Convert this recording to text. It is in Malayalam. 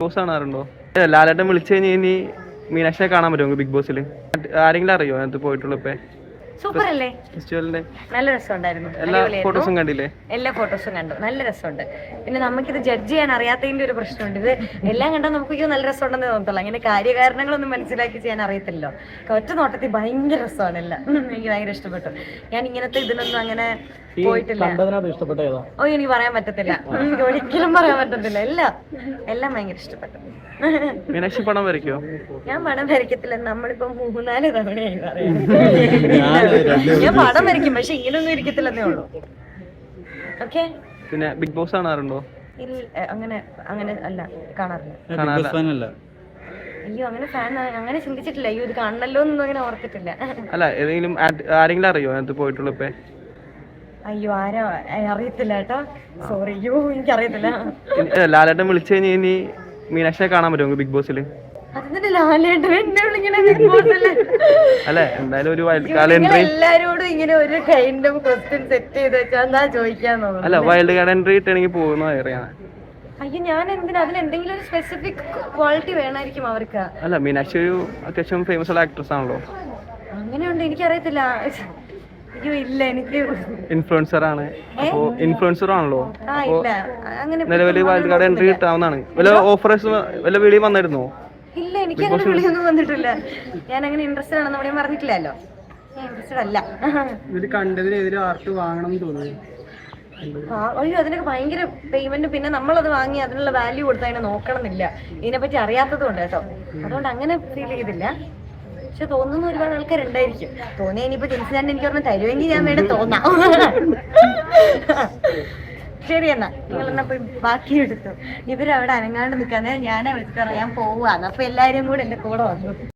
ബോസ് കാണാറുണ്ടോ? ലാലേട്ടൻ വിളിച്ചു കഴിഞ്ഞ് ഇനി മീനാക്ഷിനെ കാണാൻ പറ്റുമോ ബിഗ് ബോസിൽ ആരെങ്കിലും അറിയോ അതിനകത്ത് പോയിട്ടുള്ള ഇപ്പൊ? സൂപ്പർ അല്ലേ ഫെസ്റ്റിവലിന്റെ? നല്ല രസമുണ്ടായിരുന്നു. എല്ലാ ഫോട്ടോസും കണ്ടില്ലേ? എല്ലാ ഫോട്ടോസും കണ്ടു. നല്ല രസമുണ്ട്. പിന്നെ നമുക്കിത് ജഡ്ജ് ചെയ്യാൻ അറിയാത്തതിന്റെ ഒരു പ്രശ്നമുണ്ട്. ഇത് എല്ലാം കണ്ടാൽ നമുക്ക് ഇത് നല്ല രസമുണ്ടെന്ന് തോന്നത്തുള്ളൂ. അങ്ങനെ കാര്യകാരണങ്ങളൊന്നും മനസ്സിലാക്കി ചെയ്യാൻ അറിയത്തില്ലല്ലോ. ഒറ്റ നോട്ടത്തിൽ ഭയങ്കര രസമാണ് എല്ലാം. എനിക്ക് ഭയങ്കര ഇഷ്ടപ്പെട്ടു. ഞാൻ ഇങ്ങനത്തെ ഇതിനൊന്നും അങ്ങനെ പോയിട്ടില്ല. ഓ എനിക്ക് പറയാൻ പറ്റത്തില്ല. എനിക്ക് ഒരിക്കലും പറയാൻ പറ്റത്തില്ല. എല്ലാം എല്ലാം ഭയങ്കര ഇഷ്ടപ്പെട്ടു. മീനാക്ഷി പടം വരയ്ക്കോ? ഞാൻ പടം വരയ്ക്കത്തില്ല. നമ്മളിപ്പോ മൂന്നാൽ തവണയായി പറയാം. ഞാൻ പടം വരയ്ക്കും പക്ഷെ ഇങ്ങനൊന്നും ഇരിക്കത്തില്ലെന്നേ ഉള്ളൂ. ഓക്കെ? പിന്നെ ബിഗ് ബോസ് കാണാറുണ്ടോ? ഇല്ല അങ്ങനെ അങ്ങനെ അല്ല കാണാറില്ല. അയ്യോ അങ്ങനെ ഫാൻ അങ്ങനെ ചിന്തിച്ചിട്ടില്ല. അയ്യോ ഇത് കാണണല്ലോ എന്നൊന്നും അങ്ങനെ ഓർത്തിട്ടില്ല. അല്ല ഏതെങ്കിലും ആരെങ്കിലും അറിയോ? അതിനകത്ത് പോയിട്ടുള്ള ഇപ്പൊ അയ്യോ ആരാ? അറിയത്തില്ല കേട്ടോ. സോറി അയ്യോ എനിക്കറിയത്തില്ല. ലാലേട്ടൻ വിളിച്ചു കഴിഞ്ഞാൽ ഇനി മീനാക്ഷിനെ കാണാൻ പറ്റുമോ ബിഗ് ബോസിൽ? അല്ലെ എന്തായാലും ഒരു വൈൽഡ് കാർഡ് എൻട്രി എല്ലാരോടും ഇങ്ങനെ ഒരു കൈൻഡ് ഓഫ് ക്വസ്റ്റ്യൻ സെറ്റ് ചെയ്ത് വെച്ചാൽ ചോദിക്കാൻ അല്ല വൈൽഡ് കാർഡ് എൻട്രി ഇട്ടാണെങ്കിൽ പോകുന്ന അറിയാം അയ്യോ ഞാൻ എന്തിനാ? അതിന് എന്തെങ്കിലും ഒരു സ്പെസിഫിക് ക്വാളിറ്റി വേണമായിരിക്കും അവർക്ക്. അല്ല മീനാക്ഷി ഒരു അത്യാവശ്യം ഫേമസ് ഉള്ള ആക്ട്രസ് ആണല്ലോ. അങ്ങനെയുണ്ട് എനിക്കറിയത്തില്ല. അയ്യോ ഇല്ല എനിക്ക്. ഇൻഫ്ലുവൻസർ ആണ്. അപ്പോ ഇൻഫ്ലുവൻസർ ആണല്ലോ. ആ ഇല്ല. അങ്ങനെ നിലവിൽ വൈൽഡ് കാർഡ് എൻട്രി കിട്ടാവുന്നതാണ്. വല്ല ഓഫേഴ്സ് വല്ല വിളി വന്നിരുന്നോ? ഇല്ല എനിക്ക് അങ്ങനെ വിളിയൊന്നും വന്നിട്ടില്ല. ഞാൻ അങ്ങനെ ഇൻട്രസ്റ്റഡ് ആണെന്ന് അവിടെ പറഞ്ഞിട്ടില്ലല്ലോ. ഞാൻ ഇൻട്രസ്റ്റഡ് അല്ല. ഇതിൽ കണ്ടതിൽ എതിരെ ആർട്ട് വാങ്ങണം എന്ന് തോന്നുന്നു. ആ, അയ്യോ അതിനൊക്കെ ഭയങ്കര പേയ്മെന്റ് പിന്നെ നമ്മളത് വാങ്ങി അതിനുള്ള വാല്യൂ കൊടുത്ത് അതിനെ ഇതിനെ പറ്റി അറിയാത്തത് കൊണ്ട് കേട്ടോ അതുകൊണ്ട് അങ്ങനെ ഫീൽ ചെയ്തില്ല. പക്ഷെ തോന്നുന്ന ഒരുപാട് ആൾക്കാരുണ്ടായിരിക്കും. തോന്നിയ ഇനിയിപ്പോ ജനിച്ചു തന്നെ എനിക്ക് പറഞ്ഞ തരുമെങ്കിൽ ഞാൻ വേണ്ട തോന്നാം. ശരി എന്നാ നിങ്ങൾ എന്നാ പോയി ബാക്കി എടുത്തു. ഇവരവിടെ അനങ്ങാണ്ട് നിൽക്കാതെ ഞാനാ വിളിച്ചു പറയാൻ പോവാന്ന് അപ്പൊ എല്ലാരും കൂടെ എന്റെ കൂടെ വന്നു.